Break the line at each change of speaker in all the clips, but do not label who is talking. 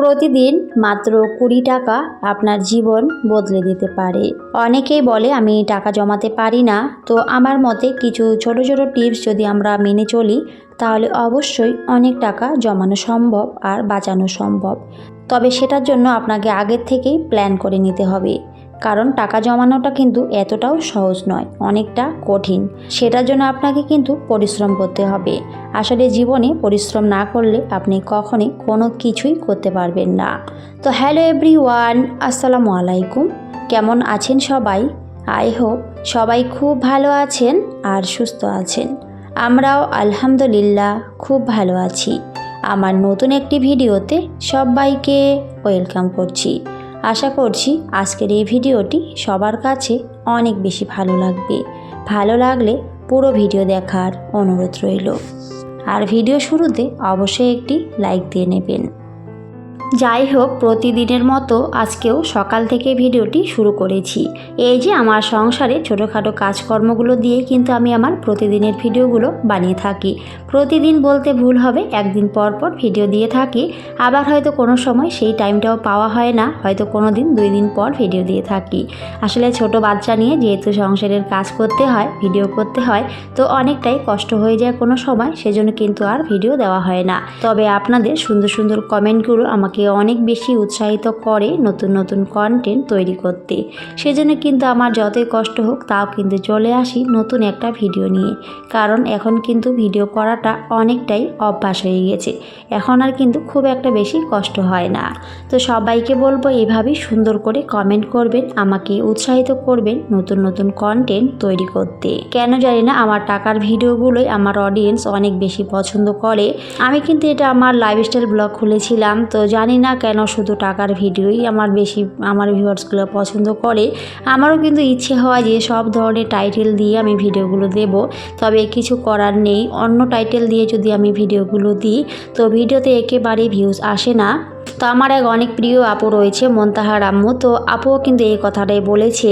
প্রতিদিন মাত্র কুড়ি টাকা আপনার জীবন বদলে দিতে পারে। অনেকেই বলে, আমি টাকা জমাতে পারি না। তো আমার মতে কিছু ছোট ছোট টিপস যদি আমরা মেনে চলি, তাহলে অবশ্যই অনেক টাকা জমানো সম্ভব আর বাঁচানো সম্ভব। তবে সেটার জন্য আপনাকে আগের থেকেই প্ল্যান করে নিতে হবে। কারণ টাকা জমানোটা কিন্তু এতটাও সহজ নয়, অনেকটা কঠিন। সেটার জন্য আপনাকে কিন্তু পরিশ্রম করতে হবে। আসলে জীবনে পরিশ্রম না করলে আপনি কখনই কোনো কিছুই করতে পারবেন না। তো হ্যালো এভরি ওয়ান আসসালামু আলাইকুম। কেমন আছেন সবাই? আই হোপ সবাই খুব ভালো আছেন আর সুস্থ আছেন। আমরাও আলহামদুলিল্লাহ খুব ভালো আছি। আমার নতুন একটি ভিডিওতে সবাইকে ওয়েলকাম করছি। আশা করছি আজকের এই ভিডিওটি সবার কাছে অনেক বেশি ভালো লাগবে। ভালো লাগলে পুরো ভিডিও দেখার অনুরোধ রইল। আর ভিডিও শুরুতে অবশ্যই একটি লাইক দিয়ে নেবেন। যাই হোক, প্রতিদিনের মতো আজকেও সকাল থেকে ভিডিওটি শুরু করেছি। এই যে আমার সংসারে ছোটোখাটো কাজকর্মগুলো দিয়ে কিন্তু আমি আমার প্রতিদিনের ভিডিওগুলো বানিয়ে থাকি। প্রতিদিন বলতে ভুল হবে, একদিন পর পর ভিডিও দিয়ে থাকি। আবার হয়তো কোনো সময় সেই টাইমটাও পাওয়া হয় না, হয়তো কোনো দিন, দুই দিন পর ভিডিও দিয়ে থাকি। আসলে ছোট বাচ্চা নিয়ে যেহেতু সংসারের কাজ করতে হয়, ভিডিও করতে হয়, তো অনেকটাই কষ্ট হয়ে যায় কোনো সময়, সেজন্য কিন্তু আর ভিডিও দেওয়া হয় না। তবে আপনাদের সুন্দর সুন্দর কমেন্টগুলো আমাকে অনেক বেশি উৎসাহিত করে নতুন নতুন কন্টেন্ট তৈরি করতে। সেজন্য কিন্তু আমার যতই কষ্ট হোক, তাও কিন্তু চলে আসি নতুন একটা ভিডিও নিয়ে। কারণ এখন কিন্তু ভিডিও করাটা অনেকটাই অভ্যাস হয়ে গেছে। এখন আর কিন্তু খুব একটা বেশি কষ্ট হয় না। তো সবাইকে বলব এভাবেই সুন্দর করে কমেন্ট করবেন, আমাকে উৎসাহিত করবেন নতুন নতুন কন্টেন্ট তৈরি করতে। কেন জানি না, আমার টাকার ভিডিওগুলোই আমার অডিয়েন্স অনেক বেশি পছন্দ করে। আমি কিন্তু এটা আমার লাইফস্টাইল ব্লগ খুলেছিলাম, তো জানি না কেন শুধু টাকার ভিডিওই আমার বেশি, আমার ভিউয়ার্সগুলো পছন্দ করে। আমারও কিন্তু ইচ্ছে হয় যে সব ধরনের টাইটেল দিয়ে আমি ভিডিওগুলো দেব, তবে কিছু করার নেই। অন্য টাইটেল দিয়ে যদি আমি ভিডিওগুলো দিই, তো ভিডিওতে একেবারেই ভিউজ আসে না। তো আমার এক অনেক প্রিয় আপু রয়েছে, মন্তাহার আম্মু। তো আপুও কিন্তু এই কথাটাই বলেছে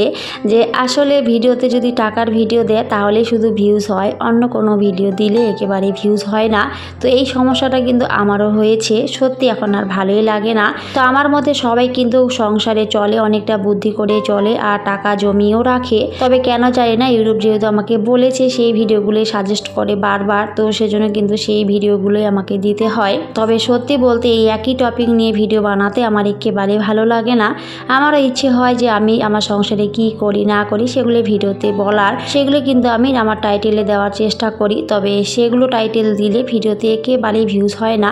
যে, আসলে ভিডিওতে যদি টাকার ভিডিও দেয় তাহলে শুধু ভিউজ হয়। অন্য কোনো ভিডিও দিলে একেবারে ভিউজ হয় না। তো এই সমস্যাটা কিন্তু আমারও হয়েছে। সত্যি এখন আর ভালোই লাগে না। তো আমার মতে সবাই কিন্তু সংসারে চলে, অনেকটা বুদ্ধি করে চলে আর টাকা জমিয়েও রাখে। তবে কেন জানি না, ইউটিউব যেহেতু আমাকে বলেছে, সেই ভিডিওগুলোই সাজেস্ট করে বারবার। তো সেজন্য কিন্তু সেই ভিডিওগুলোই আমাকে দিতে হয়। তবে সত্যি বলতে এই একই টপিক নিয়ে ভিডিও বানাতে আমার একেবারে ভালো লাগে না। আমারও ইচ্ছে হয় যে আমি আমার সংসারে কি করি, না করি, সেগুলো ভিডিওতে বলার। সেগুলো কিন্তু আমি আমার টাইটেলে দেওয়ার চেষ্টা করি, তবে সেগুলো টাইটেল দিলে ভিডিওতে একেবারেই ভিউজ হয় না।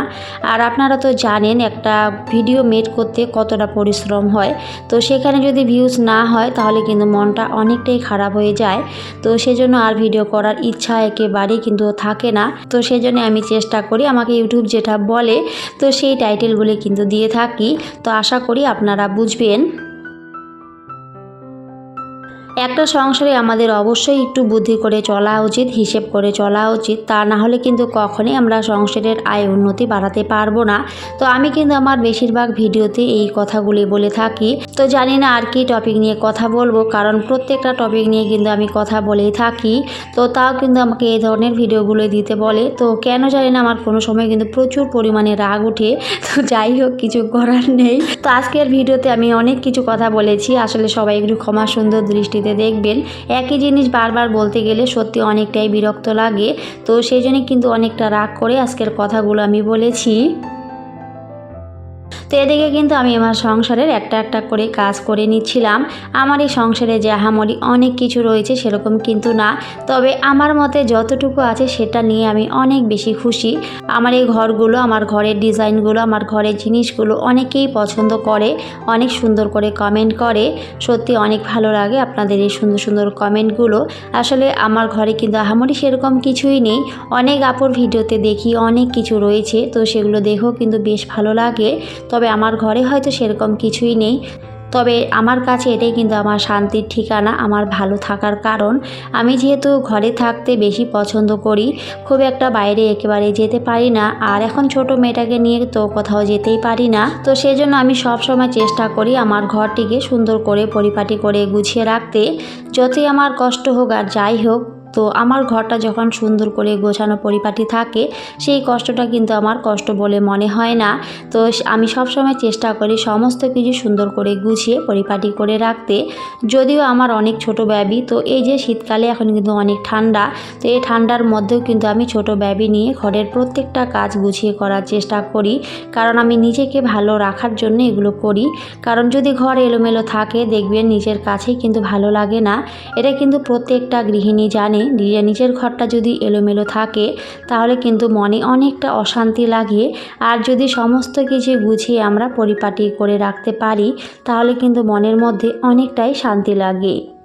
আর আপনারা তো জানেন, একটা ভিডিও মেড করতে কতটা পরিশ্রম হয়। তো সেখানে যদি ভিউজ না হয়, তাহলে কিন্তু মনটা অনেকটাই খারাপ হয়ে যায়। তো সেজন্য আর ভিডিও করার ইচ্ছা একেবারেই কিন্তু থাকে না। তো সেজন্য আমি চেষ্টা করি, আমাকে ইউটিউব যেটা বলে, তো সেই টাইটেলগুলি কিন্তু দিয়ে থাকি। তো আশা করি আপনারা বুঝবেন। একটা সংসারে আমাদের অবশ্যই একটু বুদ্ধি করে চলা উচিত, হিসেব করে চলা উচিত। তা না হলে কিন্তু কখনই আমরা সংসারের আয় উন্নতি বাড়াতে পারব না। তো আমি কিন্তু আমার বেশিরভাগ ভিডিওতে এই কথাগুলি বলে থাকি। তো জানি না আর কি টপিক নিয়ে কথা বলব, কারণ প্রত্যেকটা টপিক নিয়ে কিন্তু আমি কথা বলেই থাকি। তো তাও কিন্তু আমাকে এই ধরনের ভিডিওগুলো দিতে বলে। তো কেন জানি না আমার কোনো সময় কিন্তু প্রচুর পরিমাণে রাগ উঠে। তো যাই হোক, কিছু করার নেই। তো আজকের ভিডিওতে আমি অনেক কিছু কথা বলেছি। আসলে সবাই একটু ক্ষমা সুন্দর দৃষ্টিতে দেখবেন, একই জিনিস বারবার বলতে গেলে সত্যি অনেকটাই বিরক্ত লাগে। তো সেই জন্য কিন্তু অনেকটা রাগ করে আজকের কথাগুলো আমি বলেছি। তো এদিকে কিন্তু আমি আমার সংসারের একটা একটা করে কাজ করে নিচ্ছিলাম। আমার এই সংসারে যে আহামরি অনেক কিছু রয়েছে সেরকম কিন্তু না। তবে আমার মতে যতটুকু আছে সেটা নিয়ে আমি অনেক বেশি খুশি। আমার এই ঘরগুলো, আমার ঘরের ডিজাইনগুলো, আমার ঘরের জিনিসগুলো অনেকেই পছন্দ করে, অনেক সুন্দর করে কমেন্ট করে। সত্যি অনেক ভালো লাগে আপনাদের এই সুন্দর সুন্দর কমেন্টগুলো আসলে আমার ঘরে কিন্তু আহামরি সেরকম কিছুই নেই। অনেক আপুর ভিডিওতে দেখি অনেক কিছু রয়েছে, তো সেগুলো দেখেও কিন্তু বেশ ভালো লাগে। তবে আমার ঘরে হয়তো সেরকম কিছুই নেই। তবে আমার কাছে এটাই কিন্তু আমার শান্তির ঠিকানা, আমার ভালো থাকার কারণ। আমি যেহেতু ঘরে থাকতে বেশি পছন্দ করি, খুব একটা বাইরে একেবারে যেতে পারি না। আর এখন ছোট মেয়েটাকে নিয়ে তো কোথাও যেতেই পারি না। তো সেজন্য আমি সব সময় চেষ্টা করি আমার ঘরটিকে সুন্দর করে পরিপাটি করে গুছিয়ে রাখতে। যতই আমার কষ্ট হোক আর যাই হোক তো আমার ঘরটা যখন সুন্দর করে গোছানো পরিপাটি থাকে, সেই কষ্টটা কিন্তু আমার কষ্ট বলে মনে হয় না। তো আমি সবসময় চেষ্টা করি সমস্ত কিছু সুন্দর করে গুছিয়ে পরিপাটি করে রাখতে। যদিও আমার অনেক ছোট ব্যাবি তো এই যে শীতকালে এখন কিন্তু অনেক ঠান্ডা, তো এই ঠান্ডার মধ্যেও কিন্তু আমি ছোট ব্যাবি নিয়ে ঘরের প্রত্যেকটা কাজ গুছিয়ে করার চেষ্টা করি। কারণ আমি নিজেকে ভালো রাখার জন্য এগুলো করি। কারণ যদি ঘর এলোমেলো থাকে, দেখবেন নিজের কাছেই কিন্তু ভালো লাগে না। এটা কিন্তু প্রত্যেকটা গৃহিণী জানে। যে নিজের ঘরটা যদি এলোমেলো থাকে, তাহলে কিন্তু মনে অনেকটা অশান্তি লাগে। আর যদি সমস্ত কিছু গুছিয়ে আমরা পরিপাটি করে রাখতে পারি, তাহলে কিন্তু মনের মধ্যে অনেকটাই শান্তি লাগে।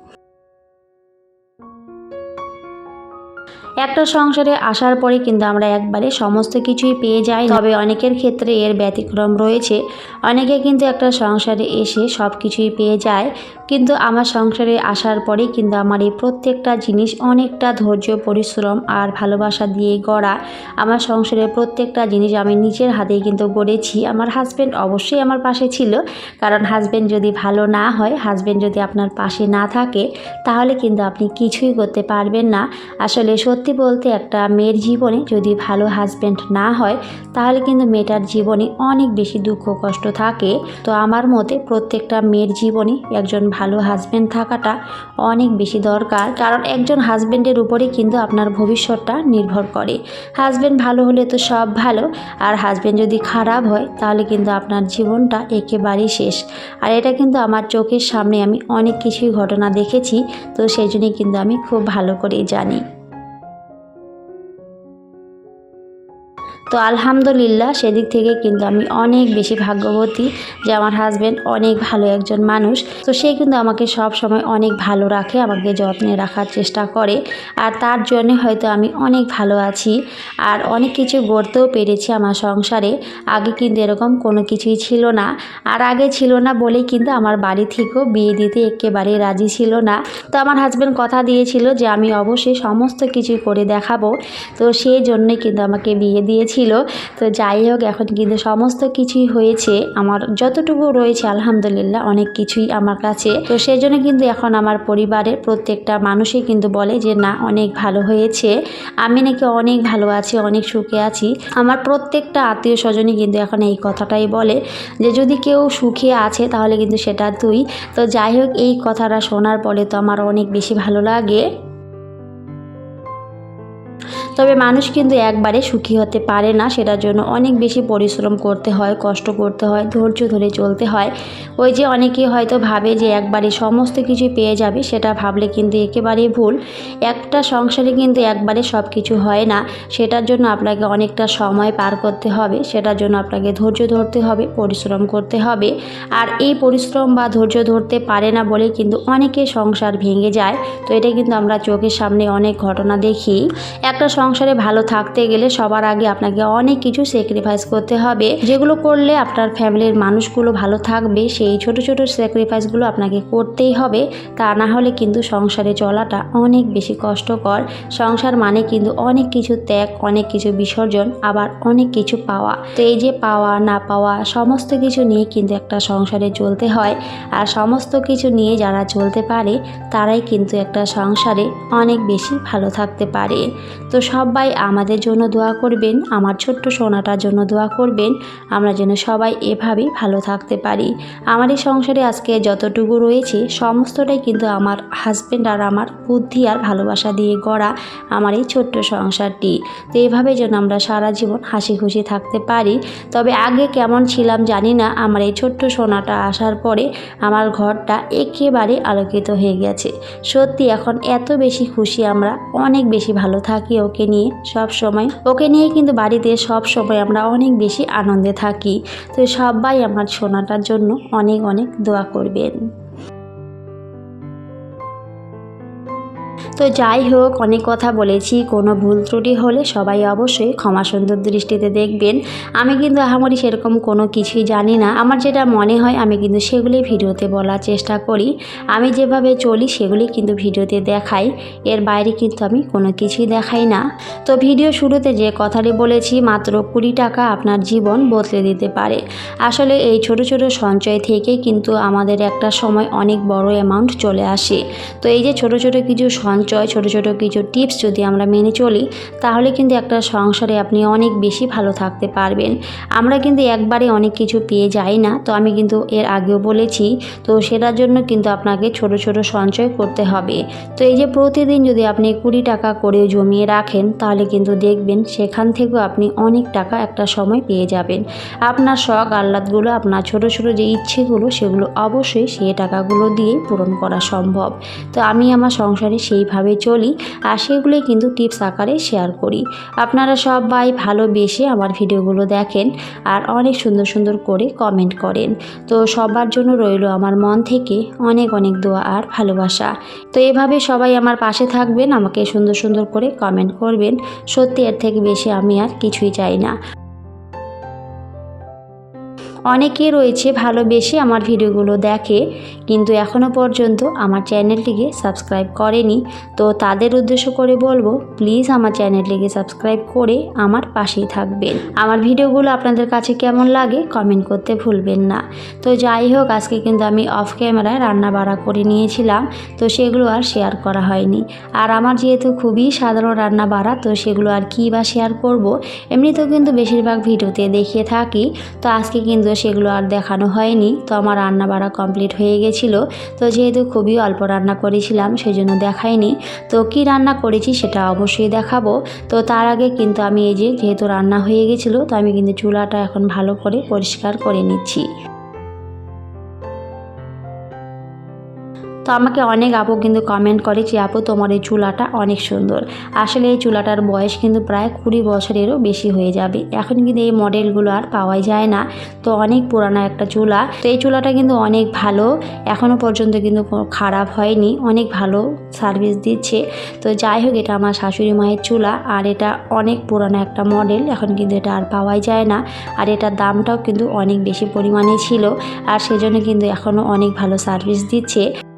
একটা সংসারে আসার পরে কিন্তু আমরা একবারে সমস্ত কিছুই পেয়ে যাই। তবে অনেকের ক্ষেত্রে এর ব্যতিক্রম রয়েছে। অনেকে কিন্তু একটা সংসারে এসে সব কিছুই পেয়ে যায়। কিন্তু আমার সংসারে আসার পরে কিন্তু আমার এই প্রত্যেকটা জিনিস অনেকটা ধৈর্য, পরিশ্রম আর ভালোবাসা দিয়ে গড়া। আমার সংসারের প্রত্যেকটা জিনিস আমি নিজের হাতেই কিন্তু গড়েছি। আমার হাজব্যান্ড অবশ্যই আমার পাশে ছিল। কারণ হাজব্যান্ড যদি ভালো না হয় হাজব্যান্ড যদি আপনার পাশে না থাকে, তাহলে কিন্তু আপনি কিছুই করতে পারবেন না। আসলে সত্যি বলতে একটা মেয়ের জীবনে যদি ভালো হাজব্যান্ড না হয়, তাহলে কিন্তু মেয়েটার জীবনে অনেক বেশি দুঃখ কষ্ট থাকে। তো আমার মতে প্রত্যেকটা মেয়ের জীবনে একজন ভালো হাজব্যান্ড থাকাটা অনেক বেশি দরকার। কারণ একজন হাজব্যান্ডের উপরে কিন্তু আপনার ভবিষ্যৎটা নির্ভর করে। হাজব্যান্ড ভালো হলে তো সব ভালো, আর হাজব্যান্ড যদি খারাপ হয়, তাহলে কিন্তু আপনার জীবনটা একেবারেই শেষ। আর এটা কিন্তু আমার চোখের সামনে আমি অনেক কিছুই ঘটনা দেখেছি, তো সেই জন্যই কিন্তু আমি খুব ভালো করেই জানি। তো আলহামদুলিল্লাহ, সেদিক থেকে কিন্তু আমি অনেক বেশি ভাগ্যবতী যে আমার হাজব্যান্ড অনেক ভালো একজন মানুষ। তো সে কিন্তু আমাকে সব সময় অনেক ভালো রাখে, আমাকে যত্নে রাখার চেষ্টা করে। আর তার জন্যে হয়তো আমি অনেক ভালো আছি। আর অনেক কিছু গড়তেও পেরেছি আমার সংসারে। আগে কিন্তু এরকম কোনো কিছুই ছিল না। আর আগে ছিল না বলেই কিন্তু আমার বাড়ি থেকেও বিয়ে দিতে একেবারে রাজি ছিল না। তো আমার হাজব্যান্ড কথা দিয়েছিল যে, আমি অবশ্যই সমস্ত কিছু করে দেখাবো। তো সেই জন্যই কিন্তু আমাকে বিয়ে দিয়েছি ছিল। তো যাই হোক এখন কিন্তু সমস্ত কিছুই হয়েছে। আমার যতটুকু রয়েছে, আলহামদুলিল্লাহ, অনেক কিছুই আমার কাছে। তো সেই জন্য কিন্তু এখন আমার পরিবারের প্রত্যেকটা মানুষই কিন্তু বলে যে, না, অনেক ভালো হয়েছে। আমি নাকি অনেক ভালো আছি, অনেক সুখে আছি। আমার প্রত্যেকটা আত্মীয় স্বজনই কিন্তু এখন এই কথাটাই বলে যে, যদি কেউ সুখে আছে, তাহলে কিন্তু সেটা তুই। তো যাই হোক এই কথাটা শোনার পরে তো আমার অনেক বেশি ভালো লাগে। তবে মানুষ কিন্তু একবারে সুখী হতে পারে না, সেটার জন্য অনেক বেশি পরিশ্রম করতে হয়, কষ্ট করতে হয়, ধৈর্য ধরে চলতে হয়। ওই যে অনেকে হয়তো ভাবে যে একবারে সমস্ত কিছু পেয়ে যাবে, সেটা ভাবলে কিন্তু একেবারেই ভুল। একটা সংসারে কিন্তু একবারে সব কিছু হয় না, সেটার জন্য আপনাকে অনেকটা সময় পার করতে হবে, সেটার জন্য আপনাকে ধৈর্য ধরতে হবে, পরিশ্রম করতে হবে। আর এই পরিশ্রম বা ধৈর্য ধরতে পারে না বলে কিন্তু অনেকে সংসার ভেঙে যায়। তো এটা কিন্তু আমরা চোখের সামনে অনেক ঘটনা দেখি। একটা সংসারে ভালো থাকতে গেলে সবার আগে আপনাকে অনেক কিছু স্যাক্রিফাইস করতে হবে। যেগুলো করলে আপনার ফ্যামিলির মানুষগুলো ভালো থাকবে, সেই ছোট ছোট স্যাক্রিফাইসগুলো আপনাকে করতেই হবে। তা না হলে কিন্তু সংসারে চলাটা অনেক বেশি কষ্টকর। সংসার মানে কিন্তু অনেক কিছু ত্যাগ, অনেক কিছু বিসর্জন, আবার অনেক কিছু পাওয়া। তো এই যে পাওয়া, না পাওয়া, সমস্ত কিছু নিয়ে কিন্তু একটা সংসারে চলতে হয়। আর সমস্ত কিছু নিয়ে যারা চলতে পারে, তারাই কিন্তু একটা সংসারে অনেক বেশি ভালো থাকতে পারে। তো সবাই আমাদের জন্য দোয়া করবেন, আমার ছোট্ট সোনাটার জন্য দোয়া করবেন, আমরা যেন সবাই এভাবেই ভালো থাকতে পারি। আমার এই সংসারে আজকে যতটুকু রয়েছে, সমস্তটাই কিন্তু আমার হাজব্যান্ড আর আমার বুদ্ধি আর ভালোবাসা দিয়ে গড়া আমার এই ছোট্ট সংসারটি। তো এভাবে যেন আমরা সারা জীবন হাসি খুশি থাকতে পারি। তবে আগে কেমন ছিলাম জানি না, আমার এই ছোট্ট সোনাটা আসার পরে আমার ঘরটা একেবারে আলোকিত হয়ে গেছে। সত্যি এখন এত বেশি খুশি আমরা, অনেক বেশি ভালো থাকি ওকে। নিয়ে সব সময়। ওকে নিয়ে কিন্তু বাড়িতে সব সময় আমরা অনেক বেশি আনন্দে থাকি। তো সবাই আমার সোনাটার জন্য অনেক অনেক দোয়া করবেন। তো যাই হোক, অনেক কথা বলেছি, কোনো ভুল ত্রুটি হলে সবাই অবশ্যই ক্ষমা সুন্দর দৃষ্টিতে দেখবেন। আমি কিন্তু আহামরি সেরকম কোনো কিছুই জানি না। আমার যেটা মনে হয়, আমি কিন্তু সেগুলি ভিডিওতে বলার চেষ্টা করি। আমি যেভাবে চলি, সেগুলি কিন্তু ভিডিওতে দেখাই। এর বাইরে কিন্তু আমি কোনো কিছুই দেখাই না। তো ভিডিও শুরুতে যে কথাটি বলেছি, মাত্র কুড়ি টাকা আপনার জীবন বদলে দিতে পারে। আসলে এই ছোট ছোট সঞ্চয় থেকেই কিন্তু আমাদের একটা সময় অনেক বড় অ্যামাউন্ট চলে আসে। তো এই যে ছোট ছোট কিছু সঞ্চয় পরিচয়, ছোট ছোট কিছু টিপস যদি আমরা মেনে চলি, তাহলে কিন্তু একটা সংসারে আপনি অনেক বেশি ভালো থাকতে পারবেন। আমরা কিন্তু একবারে অনেক কিছু পেয়ে যাই না, তো আমি কিন্তু এর আগেও বলেছি, তো সেটার জন্য কিন্তু আপনাকে ছোট ছোট সঞ্চয় করতে হবে। তো এই যে প্রতিদিন যদি আপনি কুড়ি টাকা করে জমিয়ে রাখেন, তাহলে কিন্তু দেখবেন সেখান থেকেও আপনি অনেক টাকা একটা সময় পেয়ে যাবেন। আপনার শখ, আহ্লাদগুলো, আপনার ছোট ছোট যে ইচ্ছেগুলো, সেগুলো অবশ্যই সেই টাকাগুলো দিয়ে পূরণ করা সম্ভব। তো আমি আমার সংসারে সেইভাবে চলি, আর সেগুলোই কিন্তু টিপস আকারে শেয়ার করি। আপনারা সবাই ভালোবেসে আমার ভিডিওগুলো দেখেন, আর অনেক সুন্দর সুন্দর করে কমেন্ট করেন। তো সবার জন্য রইল আমার মন থেকে অনেক অনেক দোয়া আর ভালোবাসা। তো এভাবে সবাই আমার পাশে থাকবেন, আমাকে সুন্দর সুন্দর করে কমেন্ট করবেন। সত্যি এর থেকে বেশি আমি আর কিছুই চাই না। অনেকে রয়েছে ভালোবেসে আমার ভিডিওগুলো দেখে, কিন্তু এখনও পর্যন্ত আমার চ্যানেলটিকে সাবস্ক্রাইব করেনি। তো তাদের উদ্দেশ্য করে বলব, প্লিজ আমার চ্যানেলটিকে সাবস্ক্রাইব করে আমার পাশেই থাকবেন। আমার ভিডিওগুলো আপনাদের কাছে কেমন লাগে কমেন্ট করতে ভুলবেন না। তো যাই হোক, আজকে কিন্তু আমি অফ ক্যামেরায় রান্না বাড়া করে নিয়েছিলাম, তো সেগুলো আর শেয়ার করা হয়নি। আর আমার যেহেতু খুবই সাধারণ রান্না বাড়া, তো সেগুলো আর কী বা শেয়ার করব, এমনিতেও কিন্তু বেশিরভাগ ভিডিওতে দেখিয়ে থাকি। তো আজকে কিন্তু সেগুলো আর দেখানো হয়নি, তো আমার রান্না বাড়া কমপ্লিট হয়ে গেছিল। তো যেহেতু খুবই অল্প রান্না করেছিলাম সেই জন্য দেখায়নি তো কি রান্না করেছি সেটা অবশ্যই দেখাবো। তো তার আগে কিন্তু আমি এই যে যেহেতু রান্না হয়ে গেছিল, তো আমি কিন্তু চুলাটা এখন ভালো করে পরিষ্কার করে নিচ্ছি। তো আমাকে অনেক আপু কিন্তু কমেন্ট করে যে, আপু, তোমার এই চুলাটা অনেক সুন্দর। আসলে এই চুলাটার বয়স কিন্তু প্রায় কুড়ি বছরেরও বেশি হয়ে যাবে। এখন কিন্তু এই মডেলগুলো আর পাওয়াই যায় না। তো অনেক পুরানো একটা চুলা। তো এই চুলাটা কিন্তু অনেক ভালো। এখনও পর্যন্ত কিন্তু কোনো খারাপ হয়নি। অনেক ভালো সার্ভিস দিচ্ছে। তো যাই হোক, এটা আমার শাশুড়ি মায়ের চুলা। আর এটা অনেক পুরানো একটা মডেল এখন কিন্তু এটা আর পাওয়াই যায় না। আর এটার দামটাও কিন্তু অনেক বেশি পরিমাণে ছিল। আর সেজন্য কিন্তু এখনও অনেক ভালো সার্ভিস দিচ্ছে।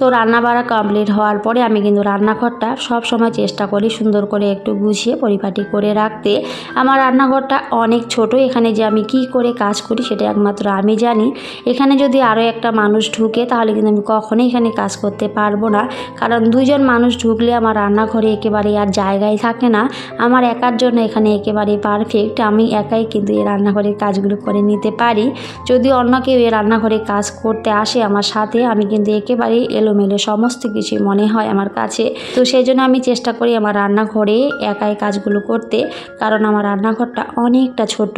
তো রান্না বাড়া কমপ্লিট হওয়ার পরে আমি কিন্তু রান্নাঘরটা সব সময় চেষ্টা করি সুন্দর করে একটু গুছিয়ে পরিপাটি করে রাখতে। আমার রান্নাঘরটা অনেক ছোট, এখানে যে আমি কি করে কাজ করি সেটা একমাত্র আমি জানি। এখানে যদি আরও একটা মানুষ ঢুকে তাহলে কিন্তু আমি কখনোই এখানে কাজ করতে পারব না। কারণ দুজন মানুষ ঢুকলে আমার রান্নাঘরে একেবারে আর জায়গায় থাকে না। আমার একার জন্য এখানে একেবারে পারফেক্ট আমি একাই কিন্তু এই রান্নাঘরের কাজগুলো করে নিতে পারি। যদি অন্য কেউ এই রান্নাঘরে কাজ করতে আসে আমার সাথে, আমি কিন্তু একেবারেই এলোমেলো সমস্ত কিছু মনে হয় আমার কাছে। তো সেই জন্য আমি চেষ্টা করি আমার রান্নাঘরে একাই কাজগুলো করতে, কারণ আমার রান্নাঘরটা অনেকটা ছোট।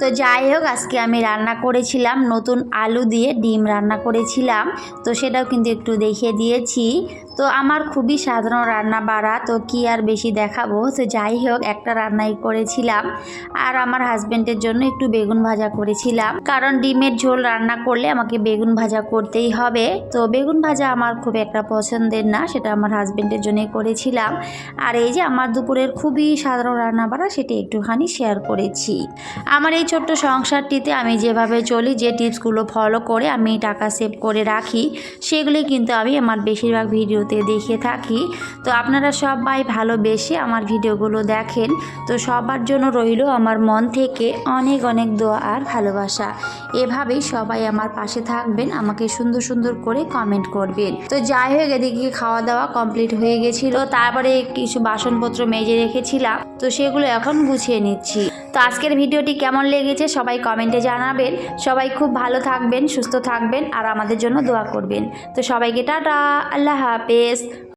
তো যাই হোক, আজকে আমি রান্না করেছিলাম, নতুন আলু দিয়ে ডিম রান্না করেছিলাম। তো সেটাও কিন্তু একটু দেখিয়ে দিয়েছি। তো আমার খুবই সাধারণ রান্না বাড়া, তো কি আর বেশি দেখাবো? তো যাই হোক, একটা রান্নাই করেছিলাম। আর আমার হাজব্যান্ডের জন্য একটু বেগুন ভাজা করেছিলাম। কারণ ডিমের ঝোল রান্না করলে আমাকে বেগুন ভাজা করতেই হবে। তো বেগুন ভাজা আমার খুব একটা পছন্দের না, সেটা আমার হাজব্যান্ডের জন্যই করেছিলাম। আর এই যে আমার দুপুরের খুবই সাধারণ রান্না বাড়া, সেটা একটুখানি শেয়ার করেছি। আমার এই ছোট্ট সংসারটিতে আমি যেভাবে চলি, যে টিপসগুলো ফলো করে আমি টাকা সেভ করে রাখি, সেগুলি কিন্তু আমি আমার বেশিরভাগ ভিডিওতে দেখে থাকি। তো আপনারা সবাই ভালোবেসে আমার ভিডিওগুলো দেখেন। তো সবার জন্য রইল আমার মন থেকে অনেক অনেক দোয়া আর ভালোবাসা। এভাবেই সবাই আমার পাশে থাকবেন, আমাকে সুন্দর সুন্দর করে কমেন্ট করবেন। তো যাই হোক, এদিকে খাওয়া দাওয়া কমপ্লিট হয়ে গেছিল। তারপরে কিছু বাসনপত্র মেজে রেখেছিলাম। তো সেগুলো এখন গুছিয়ে নিচ্ছি। তো আজকের ভিডিওটি কেমন লেগেছে সবাই কমেন্টে জানাবেন। সবাই খুব ভালো থাকবেন, সুস্থ থাকবেন আর আমাদের জন্য দোয়া করবেন। তো সবাইকে টাটা, আল্লাহ হাফেজ।